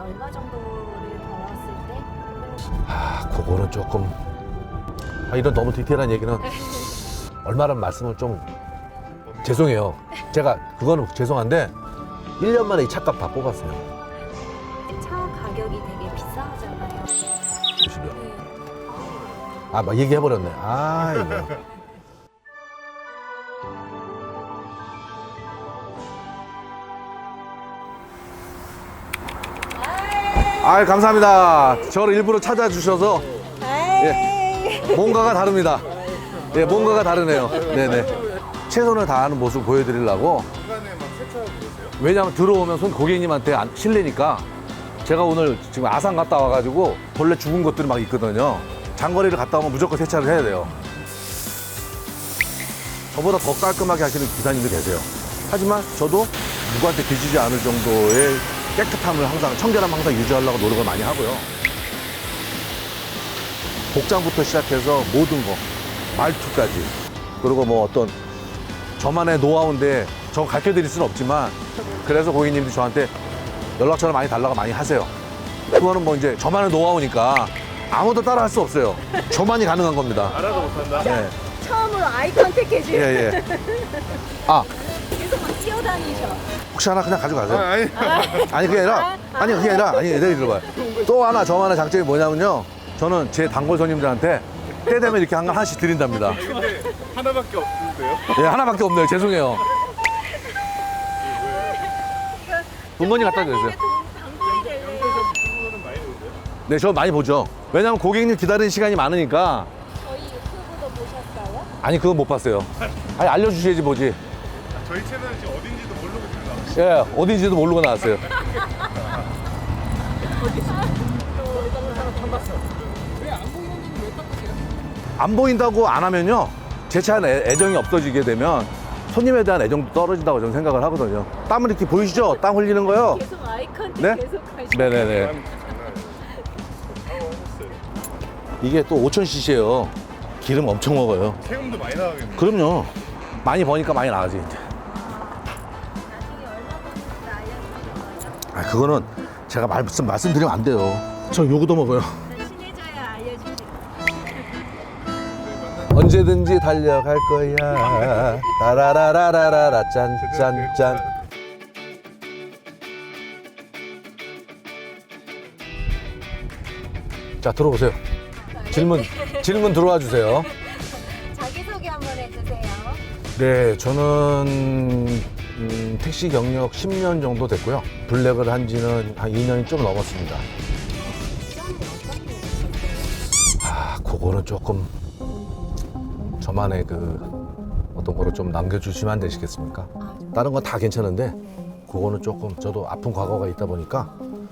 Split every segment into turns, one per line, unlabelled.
얼마 정도를 벌었을 때?
아, 그거는 조금 아, 이런 너무 디테일한 얘기는 얼마란 말씀을 좀 죄송해요. 제가 그거는 죄송한데 1년 만에 이 차값 다 뽑았어요.
차 가격이 되게 비싸잖아요.
보시면.
네.
아, 막 얘기해버렸네. 아, 이거. 아, 감사합니다. 저를 일부러 찾아주셔서 예, 뭔가가 다릅니다. 예, 뭔가가 다르네요. 네네. 최선을 다하는 모습 보여드리려고. 왜냐하면 들어오면 손 고객님한테 안, 실례니까 제가 오늘 지금 아산 갔다 와가지고 벌레 죽은 것들이 막 있거든요. 장거리를 갔다 오면 무조건 세차를 해야 돼요. 저보다 더 깔끔하게 하시는 기사님도 계세요. 하지만 저도 누구한테 뒤지지 않을 정도의 깨끗함을 항상, 청결함 항상 유지하려고 노력을 많이 하고요. 복장부터 시작해서 모든 거, 말투까지. 그리고 뭐 어떤 저만의 노하우인데 저 가르쳐 드릴 수는 없지만 그래서 고객님들이 저한테 연락처를 많이 달라고 많이 하세요. 그거는 뭐 이제 저만의 노하우니까 아무도 따라 할 수 없어요. 저만이 가능한 겁니다.
알아도 못한다.
예,
처음으로 아이 컨택 해주고
예, 예. 아,
뛰어다니셔.
혹시 하나 그냥 가져가세요.
아, 아니.
아니 그게 아니라 아니 그게 아니라 아니 얘들 들어봐요. 또 하나 저만의 장점이 뭐냐면요. 저는 제 단골 손님들한테 때 되면 이렇게 한 하나씩 드린답니다.
근데 하나밖에 없는데요?
예, 하나밖에 없네요. 죄송해요. 돈건이 갖다 주세요.
많이 오세요?
네, 저 많이 보죠. 왜냐면 고객님 기다리는 시간이 많으니까.
저희 유튜브도 보셨어요?
아니, 그건 못 봤어요. 아니, 알려주셔야지 뭐지. 예, 어딘지도 모르고 나왔어요. 안 보인다고 안 하면요. 제 차에 애- 애정이 없어지게 되면 손님에 대한 애정도 떨어진다고 저는 생각을 하거든요. 땀을 이렇게 보이시죠? 땀 흘리는 거요.
계속 아이 컨택
네?
계속 하시고
네네네. 이게 또 5000cc예요. 기름 엄청 먹어요.
세금도 많이 나가겠네요.
그럼요. 많이 버니까 많이 나가지. 이제. 그거는 제가 말씀, 말씀드리면 안 돼요. 저 요거도 먹어요.
친해져야 알려주세요.
언제든지 달려갈 거야. 따라라라라라 짠짠짠. 자 들어보세요. 질문 질문 들어와 주세요.
자기소개 한번 해주세요.
네, 저는 음, 택시 경력 10년 정도 됐고요. 블랙을 한 지는 한 2년이 좀 넘었습니다. 아, 그거는 조금 저만의 그 어떤 거를 좀 남겨주시면 안 되시겠습니까? 다른 건 다 괜찮은데
네.
그거는 조금 저도 아픈 과거가 있다 보니까
그럼?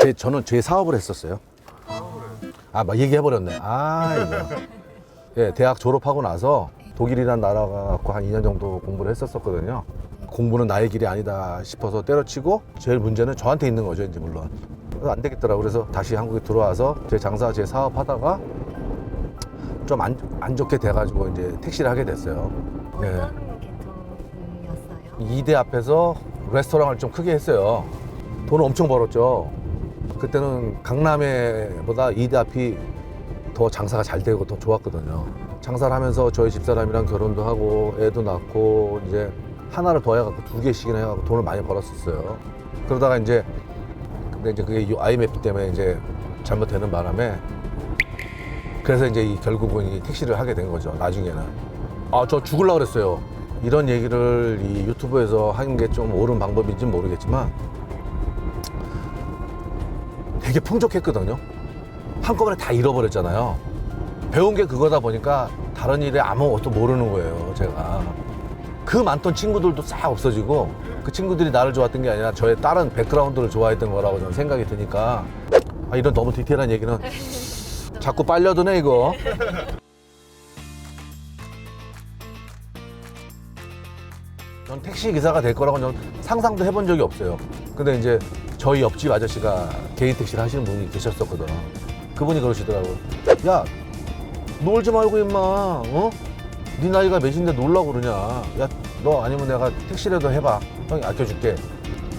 제, 저는 제 사업을 했었어요. 아, 막 얘기해버렸네. 아, 이거. 예, 대학 졸업하고 나서 독일이란 나라 가고 한 2년 정도 공부를 했었었거든요. 공부는 나의 길이 아니다 싶어서 때려치고 제일 문제는 저한테 있는 거죠, 이제 물론. 안 되겠더라고. 그래서 다시 한국에 들어와서 제 장사, 제 사업 하다가 좀 안 안 좋게 돼가지고 이제 택시를 하게 됐어요. 네.
어떤 계통이었어요?
이대 앞에서 레스토랑을 좀 크게 했어요. 돈을 엄청 벌었죠. 그때는 강남에보다 이대 앞이 더 장사가 잘 되고 더 좋았거든요. 장사를 하면서 저희 집사람이랑 결혼도 하고 애도 낳고 이제 하나를 더 해갖고 두 개씩이나 해갖고 돈을 많이 벌었었어요. 그러다가 이제 근데 이제 그게 이 IMF 때문에 이제 잘못되는 바람에 그래서 이제 이 결국은 이 택시를 하게 된 거죠. 나중에는 아 저 죽을라 그랬어요. 이런 얘기를 이 유튜브에서 하는 게 좀 옳은 방법인지 는 모르겠지만 되게 풍족했거든요. 한꺼번에 다 잃어버렸잖아요. 배운 게 그거다 보니까 다른 일에 아무것도 모르는 거예요, 제가. 그 많던 친구들도 싹 없어지고 그 친구들이 나를 좋아했던 게 아니라 저의 다른 백그라운드를 좋아했던 거라고 저는 생각이 드니까 아, 이런 너무 디테일한 얘기는 자꾸 빨려드네, 이거. 전 택시 기사가 될 거라고 는 상상도 해본 적이 없어요. 근데 이제 저희 옆집 아저씨가 개인 택시를 하시는 분이 계셨었거든. 그분이 그러시더라고요. 야, 놀지 말고 임마, 어? 네 나이가 몇인데 놀라고 그러냐. 야, 너 아니면 내가 택시라도 해봐. 형이 아껴줄게.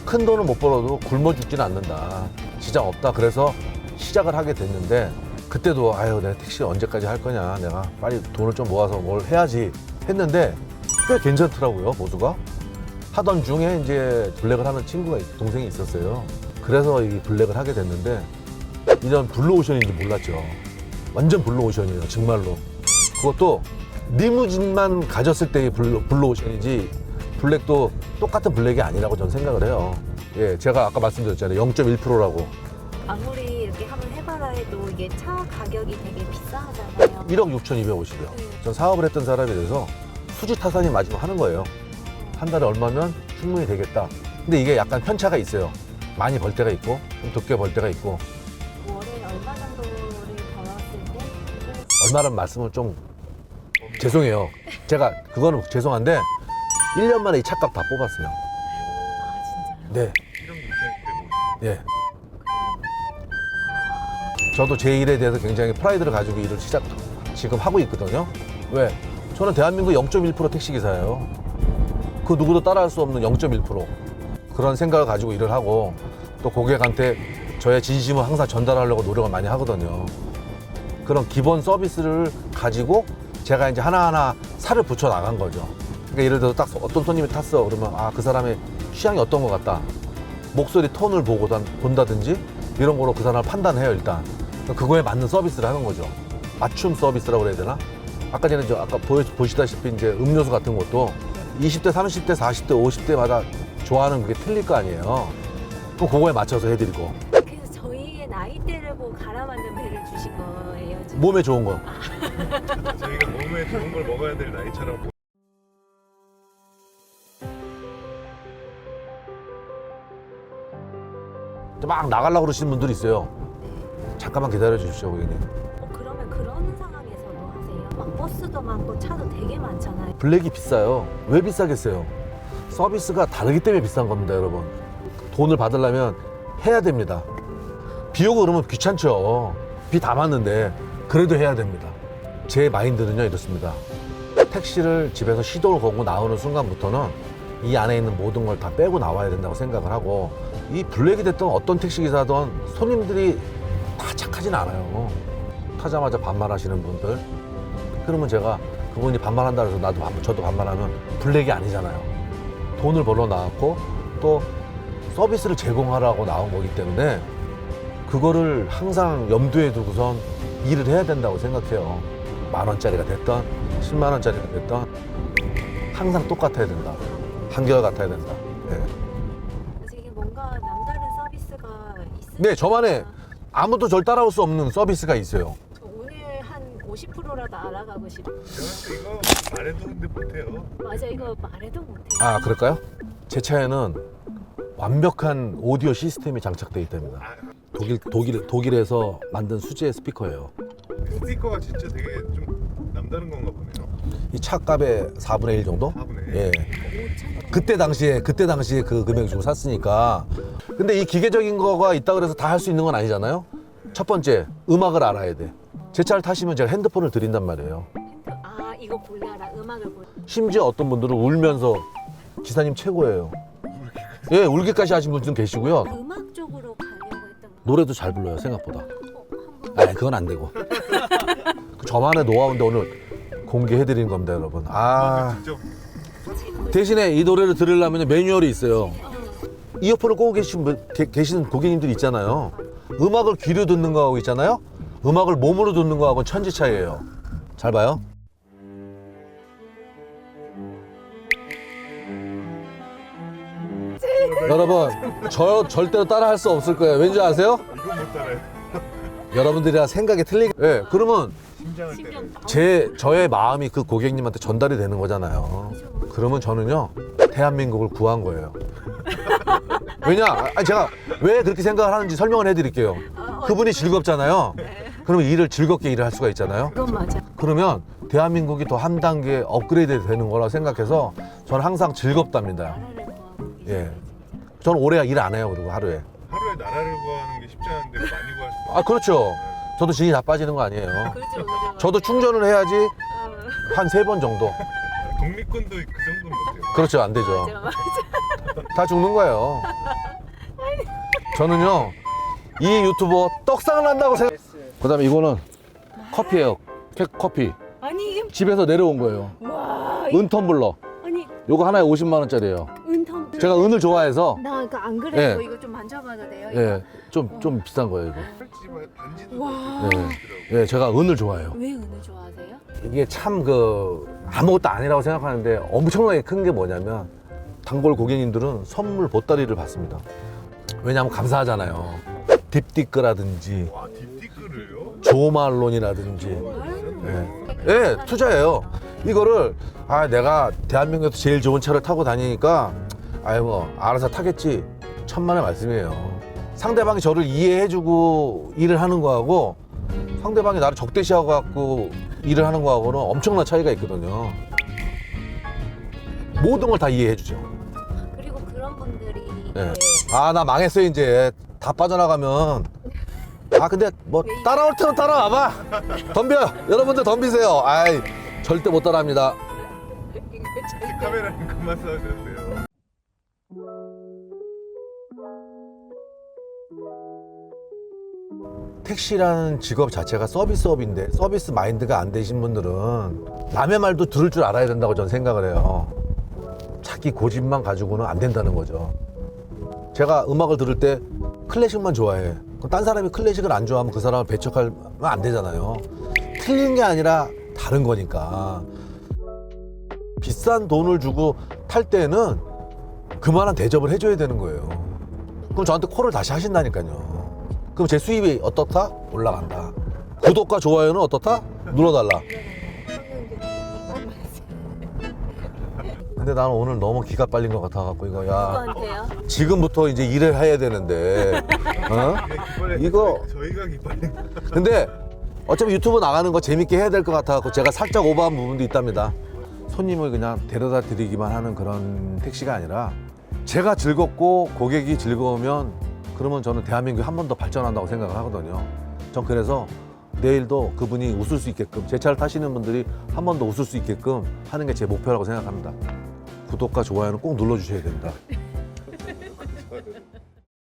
큰 돈은 못 벌어도 굶어 죽지는 않는다. 시장 없다. 그래서 시작을 하게 됐는데 그때도 아유 내가 택시 언제까지 할 거냐. 내가 빨리 돈을 좀 모아서 뭘 해야지 했는데 꽤 괜찮더라고요 보수가. 하던 중에 이제 블랙을 하는 친구가 있- 동생이 있었어요. 그래서 이 블랙을 하게 됐는데 이런 블루오션인지 몰랐죠. 완전 블루오션이에요, 정말로. 그것도 리무진만 가졌을 때의 블루, 블루오션이지 블랙도 똑같은 블랙이 아니라고 저는 생각을 해요. 예, 제가 아까 말씀드렸잖아요. 0.1%라고.
아무리 이렇게 한번 해봐라 해도 이게 차 가격이 되게 비싸잖아요.
1억 6,250이요. 전 사업을 했던 사람이 돼서 수지 타산이 맞으면 하는 거예요. 한 달에 얼마면 충분히 되겠다. 근데 이게 약간 편차가 있어요. 많이 벌 때가 있고, 좀 적게 벌 때가 있고,
월에 얼마 정도를 벌었을 때
얼마란 말씀을 좀 죄송해요. 제가 그거는 죄송한데 1년 만에 이 차값 다 뽑았어요.
아 진짜요?
네.
1억 6,150.
예. 저도 제 일에 대해서 굉장히 프라이드를 가지고 일을 시작 지금 하고 있거든요. 왜? 저는 대한민국 0.1% 택시 기사예요. 그 누구도 따라할 수 없는 0.1% 그런 생각을 가지고 일을 하고 또 고객한테 저의 진심을 항상 전달하려고 노력을 많이 하거든요. 그런 기본 서비스를 가지고 제가 이제 하나하나 살을 붙여 나간 거죠. 그러니까 예를 들어서 딱 어떤 손님이 탔어. 그러면 아 그 사람의 취향이 어떤 것 같다. 목소리 톤을 보고 본다든지 이런 거로 그 사람을 판단해요 일단. 그거에 맞는 서비스를 하는 거죠. 맞춤 서비스라고 그래야 되나? 아까 전에 저 아까 보여, 보시다시피 이제 음료수 같은 것도 20대 30대 40대 50대마다 좋아하는 그게 틀릴 거 아니에요. 그럼 그거에 맞춰서 해드리고 몸에 좋은 거
저희가 몸에 좋은 걸 먹어야 될 나이처럼
막 나가려고 그러시는 분들이 있어요 잠깐만 기다려 주십시오 고객님
어, 그러면 그런 상황에서 뭐 하세요? 막 버스도 많고 차도 되게 많잖아요.
블랙이 비싸요. 왜 비싸겠어요? 서비스가 다르기 때문에 비싼 겁니다, 여러분. 돈을 받으려면 해야 됩니다. 비 오고 그러면 귀찮죠. 비다 맞는데 그래도 해야 됩니다. 제 마인드는요 이렇습니다. 택시를 집에서 시동을 걸고 나오는 순간부터는 이 안에 있는 모든 걸 다 빼고 나와야 된다고 생각을 하고 이 블랙이 됐던 어떤 택시 기사든 손님들이 다 착하진 않아요. 타자마자 반말하시는 분들 그러면 제가 그분이 반말한다 그래서 나도 반, 저도 반말하면 블랙이 아니잖아요. 돈을 벌러 나왔고 또 서비스를 제공하라고 나온 거기 때문에 그거를 항상 염두에 두고선 일을 해야 된다고 생각해요. 만 원짜리가 됐던 10만 원짜리가 됐던 항상 똑같아야 된다. 한결 같아야 된다. 네.
이게 뭔가 남다른 서비스가 있으니까
네, 저만의 아무도 절 따라올 수 없는 서비스가 있어요.
저 오늘 한 50%라도 알아가고 싶어요.
제가 이거 말해도 근데 못해요.
맞아 이거 말해도 못해요.
아, 그럴까요? 제 차에는 완벽한 오디오 시스템이 장착되어 있답니다. 독일, 독일, 독일에서 만든 수제 스피커예요.
스티커가 진짜 되게 좀 남다른 건가 보네요.
이 차 값의 4분의 1 정도?
4분의 1.
예. 그때 당시에, 그때 당시에 그 금액 주고 샀으니까. 근데 이 기계적인 거가 있다 그래서 다 할 수 있는 건 아니잖아요? 첫 번째, 음악을 알아야 돼. 제 차를 타시면 제가 핸드폰을 드린단 말이에요.
아 이거 골라라 음악을 골라.
심지어 어떤 분들은 울면서 기사님 최고예요. 예, 울기까지 하신 분들도 계시고요.
음악
노래도 잘 불러요, 생각보다. 아, 그건 안 되고. 그 저만의 노하우인데 오늘 공개해드리는 겁니다, 여러분. 아. 대신에 이 노래를 들으려면 매뉴얼이 있어요. 이어폰을 꽂고 계신, 계시는 고객님들이 있잖아요. 음악을 귀로 듣는 거하고 있잖아요. 음악을 몸으로 듣는 거하고는 천지 차이예요. 잘 봐요. 여러분, 저 절대로 따라 할 수 없을 거예요. 왠지 아세요?
이건 못 따라요.
여러분들이랑 생각이 틀리게. 예, 그러면
심장을 때려.
제 저의 마음이 그 고객님한테 전달이 되는 거잖아요. 그러면 저는요 대한민국을 구한 거예요. 왜냐? 아니, 제가 왜 그렇게 생각을 하는지 설명을 해드릴게요. 그분이 즐겁잖아요. 그러면 일을 즐겁게 일을 할 수가 있잖아요.
그건 맞아.
그러면 대한민국이 더 한 단계 업그레이드 되는 거라 생각해서 저는 항상 즐겁답니다. 예. 저는 오래 일안 해요. 그리고 하루에.
하루에 나라를 구하는 게 쉽지 않은데 많이 구할 수.
아 그렇죠. 저도 진이 다 빠지는 거 아니에요.
그렇죠 그렇죠.
저도 충전을 해야지
어,
한세 번 정도.
독립군도 그 정도는 못해요.
그렇죠. 안 되죠.
맞아 맞아.
다 죽는 거예요. 저는요 이 유튜버 떡상 난다고 생각. 그 다음에 이거는 커피예요. 캣 커피.
아니 이게
집에서 내려온 거예요.
와 이-
은텀블러.
아니
요거 하나에 50만 원짜리예요.
은텀
제가 은을 좋아해서
나 그러니까 안 그래도
예.
이거 좀 만져봐도 돼요?
예, 좀 좀 비싼 거예요 이거.
반지도
와.
예, 예, 제가 은을 좋아해요.
왜 은을 좋아하세요?
이게 참 그 아무것도 아니라고 생각하는데 엄청나게 큰 게 뭐냐면 단골 고객님들은 선물 보따리를 받습니다. 왜냐하면 감사하잖아요. 딥디크라든지
와 딥디크를요?
조말론이라든지 예, 예 투자예요. 이거를 아 내가 대한민국에서 제일 좋은 차를 타고 다니니까 아유 뭐 알아서 타겠지 천만의 말씀이에요. 상대방이 저를 이해해주고 일을 하는 거하고 상대방이 나를 적대시하고 갖고 일을 하는 거하고는 엄청난 차이가 있거든요. 모든 걸 다 이해해주죠.
그리고 그런 분들이
예. 아나 망했어 이제 다 빠져나가면 아 근데 뭐 따라올 테면 따라와봐 덤벼 여러분들 덤비세요 아이 절대 못 따라합니다
제 카메라는 그만 써주세요.
택시라는 직업 자체가 서비스업인데 서비스 마인드가 안 되신 분들은 남의 말도 들을 줄 알아야 된다고 저는 생각을 해요. 자기 고집만 가지고는 안 된다는 거죠. 제가 음악을 들을 때 클래식만 좋아해. 딴 사람이 클래식을 안 좋아하면 그 사람을 배척하면 안 되잖아요. 틀린 게 아니라 다른 거니까. 비싼 돈을 주고 탈 때는 그만한 대접을 해줘야 되는 거예요. 그럼 저한테 콜을 다시 하신다니까요 그럼 제 수입이 어떻다? 올라간다. 구독과 좋아요는 어떻다? 눌러달라. 근데 나는 오늘 너무 기가 빨린 것 같아갖고 이거 야
누구한테요?
지금부터 이제 일을 해야 되는데 어? 이거-
저희가 기빨리
근데 어차피 유튜브 나가는 거 재밌게 해야 될 것 같아갖고 제가 살짝 오버한 부분도 있답니다. 손님을 그냥 데려다 드리기만 하는 그런 택시가 아니라 제가 즐겁고 고객이 즐거우면 그러면 저는 대한민국이 한 번 더 발전한다고 생각을 하거든요. 전 그래서 내일도 그분이 웃을 수 있게끔 제 차를 타시는 분들이 한 번 더 웃을 수 있게끔 하는 게 제 목표라고 생각합니다. 구독과 좋아요는 꼭 눌러주셔야 됩니다.